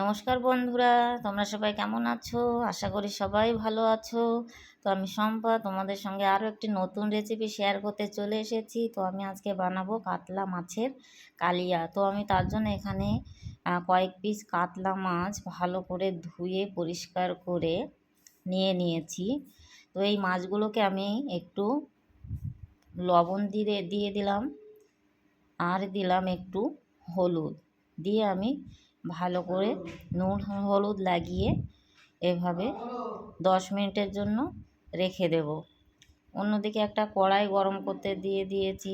নমস্কার বন্ধুরা, তোমরা সবাই কেমন আছো? আশা করি সবাই ভালো আছো। তো আমি সম্পা তোমাদের সঙ্গে আরও একটি নতুন রেসিপি শেয়ার করতে চলে এসেছি। তো আমি আজকে বানাবো কাতলা মাছের কালিয়া। তো আমি তার জন্য এখানে কয়েক পিস কাতলা মাছ ভালো করে ধুয়ে পরিষ্কার করে নিয়ে নিয়েছি। তো এই মাছগুলোকে আমি একটু লবণ দিয়ে দিয়ে দিলাম। আর দিলাম একটু হলুদ। দিয়ে আমি ভালো করে নুন, হলুদ লাগিয়ে এভাবে দশ মিনিটের জন্য রেখে দেব। অন্যদিকে একটা কড়াই গরম করতে দিয়ে দিয়েছি,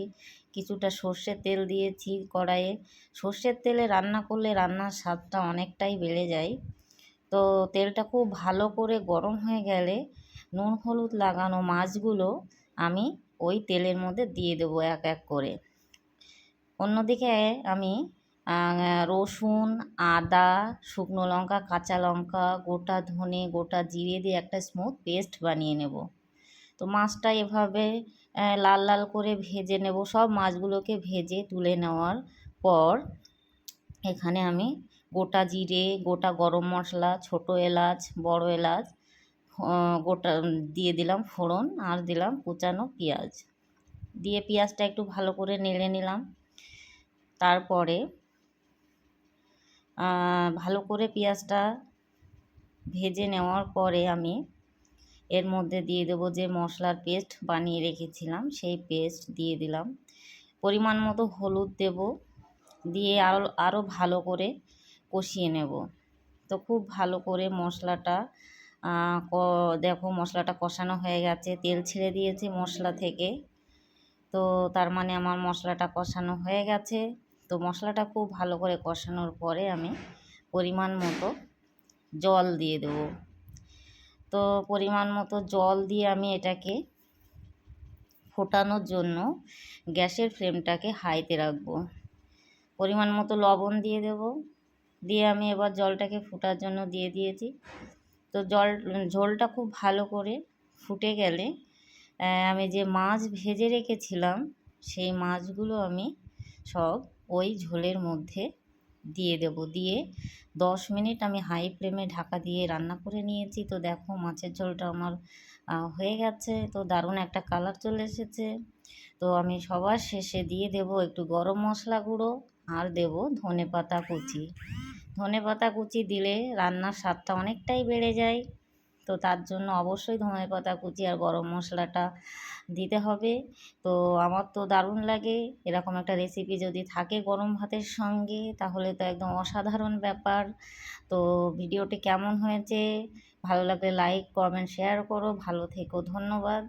কিছুটা সর্ষের তেল দিয়েছি কড়াইয়ে। সর্ষের তেলে রান্না করলে রান্নার স্বাদটা অনেকটাই বেড়ে যায়। তো তেলটা খুব ভালো করে গরম হয়ে গেলে নুন, হলুদ লাগানো মাছগুলো আমি ওই তেলের মধ্যে দিয়ে দেবো এক এক করে। অন্যদিকে আমি রসুন, আদা, শুকনো লঙ্কা, কাঁচা লঙ্কা, গোটা ধনে, গোটা জিরে দিয়ে একটা স্মুথ পেস্ট বানিয়ে নেব। তো মাছটা এভাবে লাল লাল করে ভেজে নেব। সব মাছগুলোকে ভেজে তুলে নেওয়ার পর এখানে আমি গোটা জিরে, গোটা গরম মশলা, ছোট এলাচ, বড় এলাচ গোটা, দিয়ে দিলাম ফোড়ন আর দিলাম কুচানো পেঁয়াজ। দিয়ে পেঁয়াজটা একটু ভালো করে নেড়ে নিলাম। তারপরে ভালো করে পেঁয়াজটা ভেজে নেওয়ার পরে আমি এর মধ্যে দিয়ে দেবো যে মশলার পেস্ট বানিয়ে রেখেছিলাম, সেই পেস্ট দিয়ে দিলাম। পরিমাণ মতো হলুদ দেব, দিয়ে আরও আরও ভালো করে কষিয়ে নেব। তো খুব ভালো করে মশলাটা দেখো মশলাটা কষানো হয়ে গেছে, তেল ছেড়ে দিয়েছে মশলা থেকে। তো তার মানে আমার মশলাটা কষানো হয়ে গেছে। তো মশলাটা খুব ভালো করে কষানোর পরে আমি পরিমাণ মতো জল দিয়ে দেব। তো পরিমাণ মতো জল দিয়ে আমি এটাকে ফোটানোর জন্য গ্যাসের ফ্লেমটাকে হাইতে রাখব। পরিমাণ মতো লবণ দিয়ে দেব। দিয়ে আমি এবার জলটাকে ফোটার জন্য দিয়ে দিয়েছি। তো জল, ঝোলটা খুব ভালো করে ফুটে গেলে আমি যে মাছ ভেজে রেখেছিলাম, সেই মাছগুলো আমি সব ওই ঝোলের মধ্যে দিয়ে দেব। দিয়ে দশ মিনিট আমি হাই ফ্লেমে ঢাকা দিয়ে রান্না করে নিয়েছি। তো দেখো মাছের ঝোলটা আমার হয়ে গেছে। তো দারুণ একটা কালার চলে এসেছে। তো আমি সবার শেষে দিয়ে দেব একটু গরম মশলা গুঁড়ো আর দেব ধনে পাতা কুচি। ধনে পাতা কুচি দিলে রান্নার স্বাদটা অনেকটাই বেড়ে যায়। তো তার জন্য অবশ্যই ধনে পাতা, কুচি আর গরম মশলাটা দিতে হবে। তো আমার তো দারুণ লাগে। এরকম একটা রেসিপি যদি থাকে গরম ভাতের সঙ্গে, তাহলে তো একদম অসাধারণ ব্যাপার। তো ভিডিওটি কেমন হয়েছে? ভালো লাগলে লাইক কমেন্ট শেয়ার করো। ভালো থেকো। ধন্যবাদ।